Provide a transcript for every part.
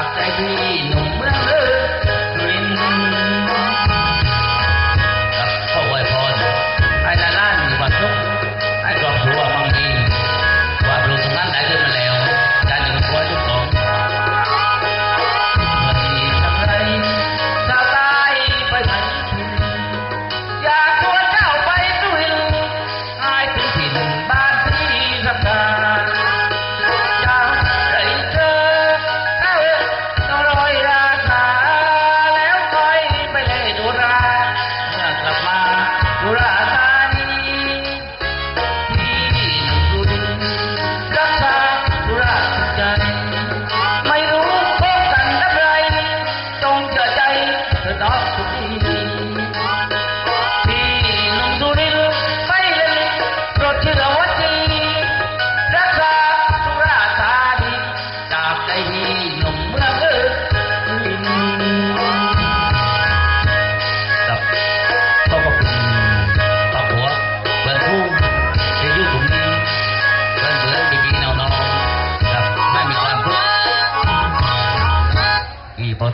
I Hasta el vino.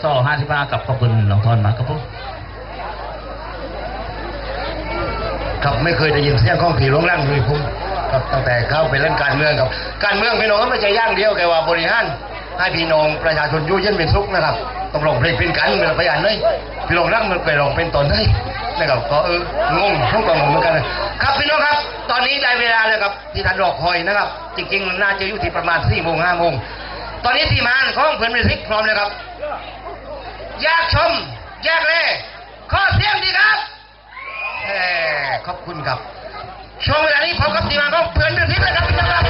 อีพอซ่อห้าสิบห้ากับขอบคุณหลวงทอนมากครับผมครับไม่เคยได้ยินเสียงของผีหลวงร่างเลยผมครับตั้งแต่เข้าไปเล่นการเมืองครับ การเมืองพี่น้องไม่ใช่ย่างเดียวแกว่าบริหารให้พี่น้องประชาชนยู่เย็นเป็นสุขนะครับต้องลงเพลงเป็นกันเป็นพยานเลยพี่หลวงร่างมันไปลงเป็นตนได้นะครับก็เอองงผมก็งงเหมือนกันครับพี่น้องครับ ตอนนี้ได้เวลาแล้วครับที่ท่านรอคอยนะครับ จริงๆน่าจะอยู่ที่ประมาณสี่โมงห้าโมงตอนนี้ทีมงานของเพื่อนมิสิกพร้อมแล้วครับ อยากชมแยกเลยข้อเสียงดีครับแหมขอบคุณครับ ช่วงเวลานี้ผมกับทีมงานของเพื่อนมิวสิกเลยครับพี่น้อง